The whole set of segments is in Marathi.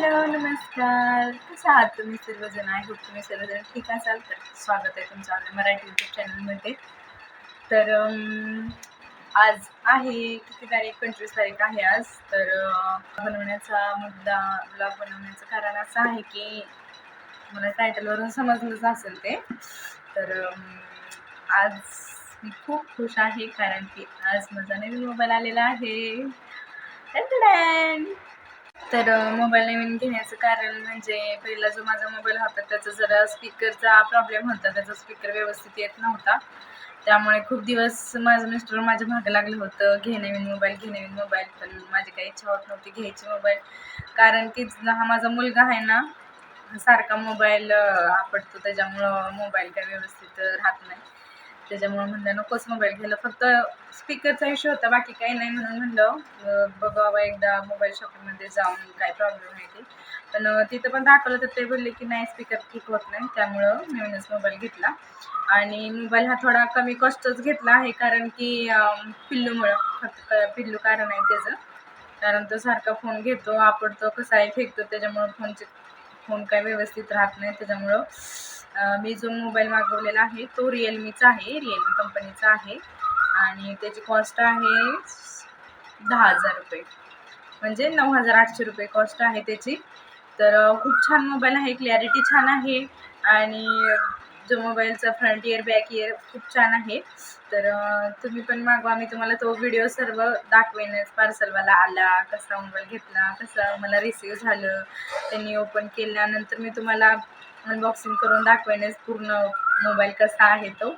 हॅलो नमस्कार. कसं आहात तुम्ही सर्वजण? आहे होप तुम्ही सर्वजण ठीक असाल. तर स्वागत आहे तुमचं आपल्या मराठी यूट्यूब चॅनलमध्ये तर आज आहे किती तारीख? पंचवीस तारीख आहे आज. तर बनवण्याचा मुद्दा ब्लॉग बनवण्याचं कारण असं आहे की मला टायटलवरून समजलंच असेल ते. तर आज मी खूप खुश आहे कारण की आज माझा नवीन मोबाईल आलेला आहे. तर मोबाईल नवीन घेण्याचं कारण म्हणजे पहिला जो माझा मोबाईल होता त्याचा जरा स्पीकरचा प्रॉब्लेम होता. त्याचा स्पीकर व्यवस्थित येत नव्हता. त्यामुळे खूप दिवस माझं मिस्टर माझ्या मागं लागलं होतं घे नवीन मोबाईल घे नवीन मोबाईल पण माझी काही इच्छा होत नव्हती घ्यायची मोबाईल कारण की हा माझा मुलगा आहे ना सारखा मोबाईल आपडतो त्याच्यामुळं मोबाईल काय व्यवस्थित राहत नाही. त्याच्यामुळं म्हणलं नकोच मोबाईल घ्यायला. फक्त स्पीकरचा इश्यू होता बाकी काही नाही म्हणून म्हणलं बघा बाबा एकदा मोबाईल शॉपिंगमध्ये जाऊन काय प्रॉब्लेम आहे ते. पण तिथं पण दाखवलं तर ते बोलले की नाही स्पीकर ठीक होत नाही. त्यामुळं नवीनच मोबाईल घेतला. आणि मोबाईल हा थोडा कमी कॉस्टच घेतला आहे कारण की पिल्लूमुळं. फक्त पिल्लू कारण आहे त्याचं. कारण तो सारखा फोन घेतो आपडतो कसाही फेकतो त्याच्यामुळं फोनचे फोन काय व्यवस्थित राहत नाही. त्याच्यामुळं मी जो मोबाईल मागवलेला आहे तो रिअलमीचा आहे रिअलमी कंपनीचा आहे. आणि त्याची कॉस्ट आहे दहा हजार रुपये. म्हणजे नऊ हजार आठशे रुपये कॉस्ट आहे त्याची. तर खूप छान मोबाईल आहे क्लॅरिटी छान आहे. आणि जो मोबाईलचा फ्रंट इयर बॅक इयर खूप छान आहे. तर तुम्ही पण मागवा मी तुम्हाला तो व्हिडिओ सर्व दाखवेनच. पार्सलवाला आला कसा मोबाईल घेतला कसा मला रिसीव झालं त्यांनी ओपन केल्यानंतर मी तुम्हाला अनबॉक्सिंग करून दाखवेनच पूर्ण मोबाईल कसा आहे तो.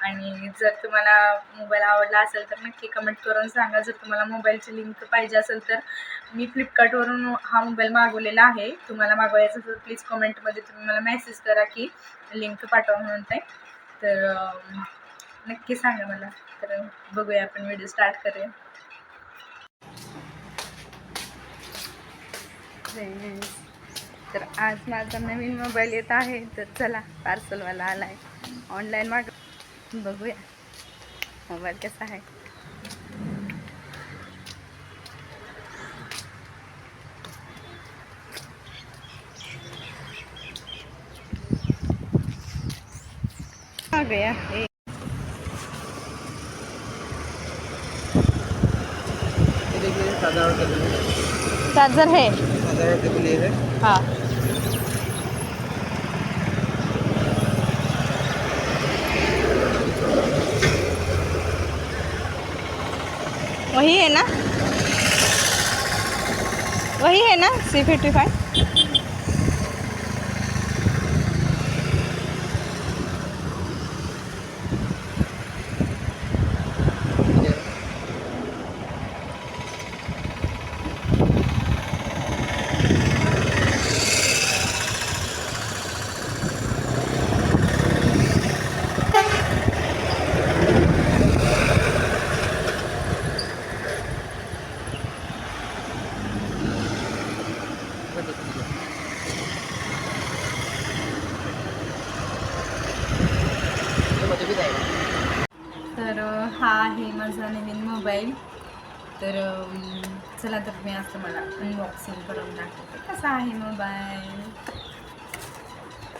आणि जर तुम्हाला मोबाईल आवडला असेल तर नक्की कमेंट करून सांगा. जर तुम्हाला मोबाईलची लिंक पाहिजे असेल तर मी फ्लिपकार्टवरून हा मोबाईल मागवलेला आहे. तुम्हाला मागवायचं असेल प्लीज कमेंटमध्ये तुम्ही मला मेसेज करा की लिंक पाठवा म्हणून ते. तर नक्की सांगा मला. तर बघूया आपण व्हिडिओ स्टार्ट करूया. तर आज माझा नवीन मोबाईल येत आहे. तर चला पार्सलवाला आला आहे ऑनलाईन माग बघूया. मोबाईल कसा आहे? आ गया लिए चार्जर है सजावट के लिए है हाँ. वही है ना? वही है ना? सी फिफ्टी फाइव ये मुझे भी जाएगा तर अ, हा आहे माझा नवीन मोबाईल. तर चला तर मी असं मला अनबॉक्सिंग करून दाखवते. कसा आहे मोबाईल?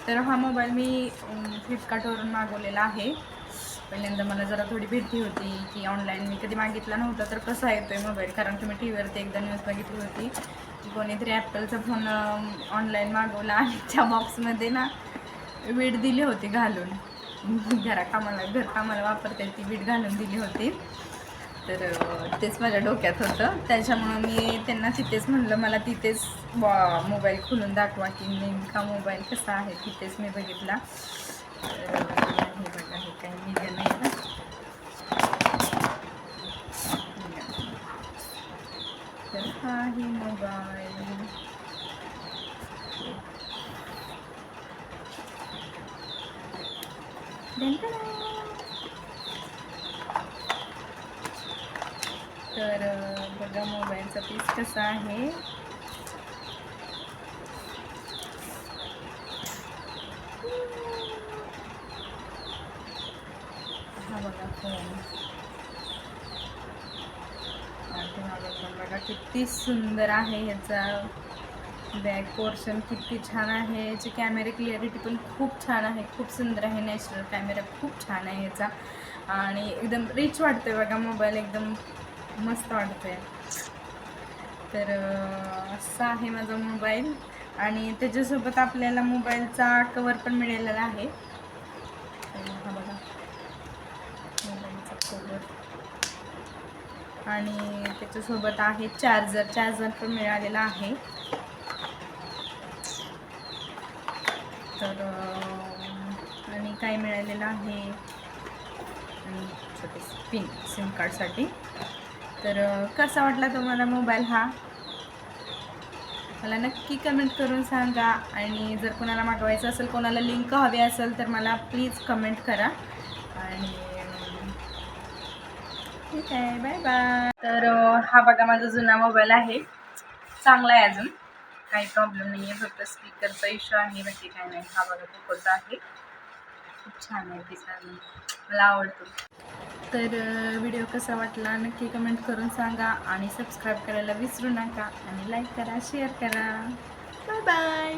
तर हा मोबाईल मी फ्लिपकार्टवरून मागवलेला आहे. पहिल्यांदा मला जरा थोडी भीती होती की ऑनलाईन मी कधी मागितला नव्हता तर कसा येतो आहे मोबाईल? कारण की मी टी व्हीवरती एकदा न्यूज बघितली होती की कोणीतरी ॲपलचा फोन ऑनलाईन मागवला आणि त्या बॉक्समध्ये ना वेट दिली होती घालून. घरा कामाला घर कामाला वापरते ती वीट घालून दिली होती. तर तेच माझ्या डोक्यात होतं. त्याच्यामुळं मी त्यांना तिथेच म्हणलं मला तिथेच मोबाईल खोलून दाखवा की नेमका मोबाईल कसा आहे तिथेच मी बघितला. तर हे बघा हे काही निघं नाही ना तर हा आहे मोबाईल. तर बघा मोबाईलचा पीस कसा आहे. हा बघा फोन पाठीमागं पण बघा किती सुंदर आहे ह्याचा. बॅक पोर्शन किती छान आहे. याची कॅमेरा क्लिअरिटी पण खूप छान आहे. खूप सुंदर आहे. नॅचरल कॅमेरा खूप छान आहे याचा. आणि एकदम रिच वाटतोय बघा मोबाईल एकदम मस्त वाटतोय. तर असा आहे माझा मोबाईल आणि त्याच्यासोबत आपल्याला मोबाईलचा कवर पण मिळालेला आहे. हा बघा. मोबाईलचा कवर आणि त्याच्यासोबत आहे चार्जर चार्जर पण मिळालेला आहे. तर आणि काय मिळालेलं आहे? आणि छोटे पिन सिम कार्डसाठी. तर कसा वाटला तुम्हाला मोबाईल हा? मला नक्की कमेंट करून सांगा. आणि जर कोणाला मागवायचं असेल कोणाला लिंक हवी असेल तर मला प्लीज कमेंट करा. आणि ठीक आहे बाय बाय. तर हा बघा माझा जुना मोबाईल आहे. चांगला आहे अजून. काही प्रॉब्लेम नाही आहे फक्त स्पीकरचा इश्यू आहे बाकी काय नाही. हा बघा पोकोचा आहे. खूप छान आहे दिसायला मला आवडतो. तर व्हिडिओ कसा वाटला नक्की कमेंट करून सांगा आणि सबस्क्राईब करायला विसरू नका. आणि लाईक करा शेअर करा. Bye bye